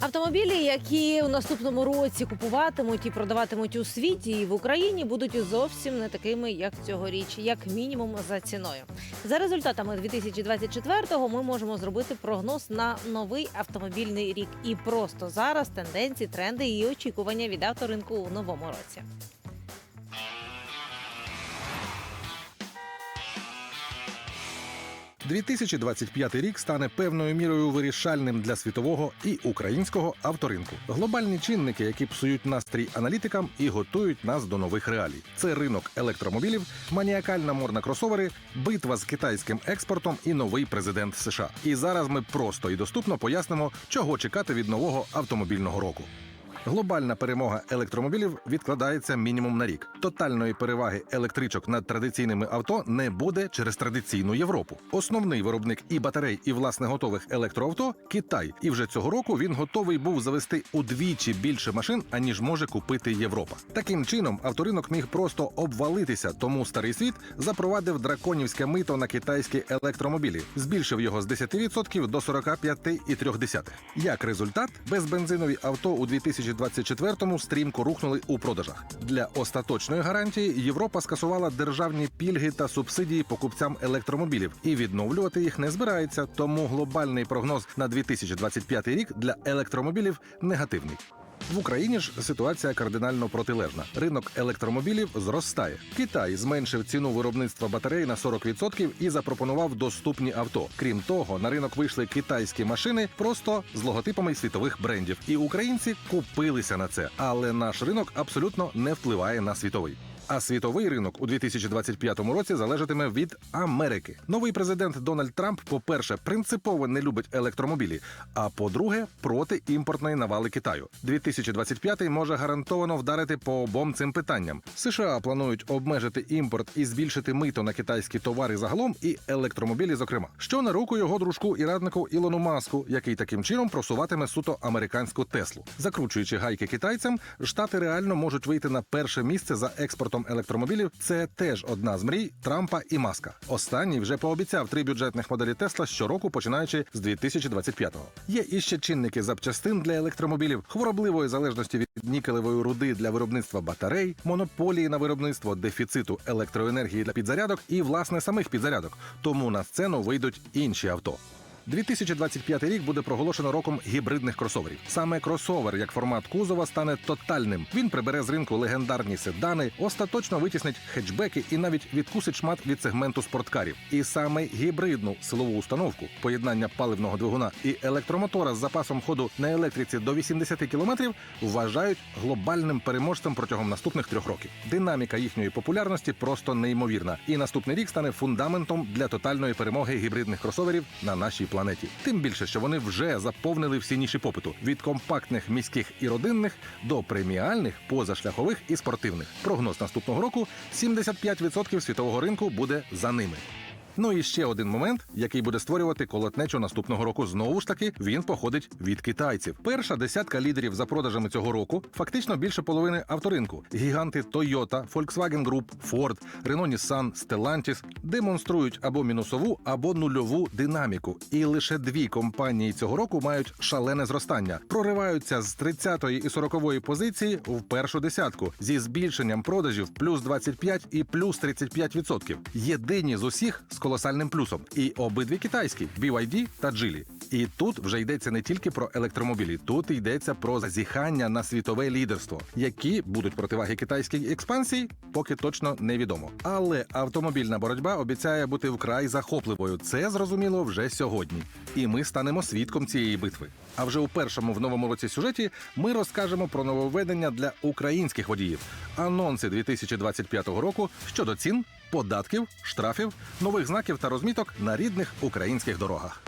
Автомобілі, які у наступному році купуватимуть і продаватимуть у світі і в Україні, будуть зовсім не такими, як цьогоріч, як мінімум за ціною. За результатами 2024-го ми можемо зробити прогноз на новий автомобільний рік. І просто зараз тенденції, тренди і очікування від авторинку у новому році. – 2025 рік стане певною мірою вирішальним для світового і українського авторинку. Глобальні чинники, які псують настрій аналітикам і готують нас до нових реалій. Це ринок електромобілів, маніакальна мор на кросовери, битва з китайським експортом і новий президент США. І зараз ми просто і доступно пояснимо, чого чекати від нового автомобільного року. Глобальна перемога електромобілів відкладається мінімум на рік. Тотальної переваги електричок над традиційними авто не буде через традиційну Європу. Основний виробник і батарей, і власне готових електроавто Китай. І вже цього року він готовий був завести удвічі більше машин, аніж може купити Європа. Таким чином, авторинок міг просто обвалитися, тому старий світ запровадив драконівське мито на китайські електромобілі, збільшив його з 10% до 45,3%. Як результат, безбензинові авто у 2024-му стрімко рухнули у продажах. Для остаточної гарантії Європа скасувала державні пільги та субсидії покупцям електромобілів і відновлювати їх не збирається. Тому глобальний прогноз на 2025 рік для електромобілів негативний. В Україні ж ситуація кардинально протилежна. Ринок електромобілів зростає. Китай зменшив ціну виробництва батарей на 40% і запропонував доступні авто. Крім того, на ринок вийшли китайські машини просто з логотипами світових брендів. І українці купилися на це. Але наш ринок абсолютно не впливає на світовий. А світовий ринок у 2025 році залежатиме від Америки. Новий президент Дональд Трамп, по-перше, принципово не любить електромобілі. А по-друге, проти імпортної навали Китаю. 2025 може гарантовано вдарити по обом цим питанням. США планують обмежити імпорт і збільшити мито на китайські товари загалом і електромобілі, зокрема, що на руку його дружку і раднику Ілону Маску, який таким чином просуватиме суто американську Теслу. Закручуючи гайки китайцям, штати реально можуть вийти на перше місце за експортом електромобілів. Це теж одна з мрій Трампа і Маска. Останній вже пообіцяв три бюджетних моделі Тесла щороку, починаючи з 2025-го. Є іще чинники запчастин для електромобілів, хворобливої залежності від нікелевої руди для виробництва батарей, монополії на виробництво дефіциту електроенергії для підзарядок і власне самих підзарядок. Тому на сцену вийдуть інші авто. 2025 рік буде проголошено роком гібридних кросоверів. Саме кросовер як формат кузова стане тотальним. Він прибере з ринку легендарні седани, остаточно витіснить хетчбеки і навіть відкусить шмат від сегменту спорткарів. І саме гібридну силову установку, поєднання паливного двигуна і електромотора з запасом ходу на електриці до 80 км вважають глобальним переможцем протягом наступних трьох років. Динаміка їхньої популярності просто неймовірна. І наступний рік стане фундаментом для тотальної перемоги гібридних кросоверів на нашій планеті. Тим більше, що вони вже заповнили всі ніші попиту від компактних міських і родинних до преміальних, позашляхових і спортивних. Прогноз наступного року: 75% світового ринку буде за ними. Ну і ще один момент, який буде створювати колотнечу наступного року. Знову ж таки, він походить від китайців. Перша десятка лідерів за продажами цього року фактично більше половини авторинку. Гіганти Toyota, Volkswagen Group, Ford, Renault Nissan, Stellantis демонструють або мінусову, або нульову динаміку. І лише дві компанії цього року мають шалене зростання, прориваються з 30-ї і 40-ї позиції в першу десятку зі збільшенням продажів плюс 25 і плюс 35%. Єдині з усіх з колосальним плюсом. І обидві китайські BYD та Geely. І тут вже йдеться не тільки про електромобілі, тут йдеться про зазіхання на світове лідерство, які будуть противаги китайській експансії, поки точно невідомо. Але автомобільна боротьба обіцяє бути вкрай захопливою. Це зрозуміло вже сьогодні. І ми станемо свідком цієї битви. А вже у першому в новому році сюжеті ми розкажемо про нововведення для українських водіїв, анонси 2025 року щодо цін, податків, штрафів, нових знаків та розміток на рідних українських дорогах.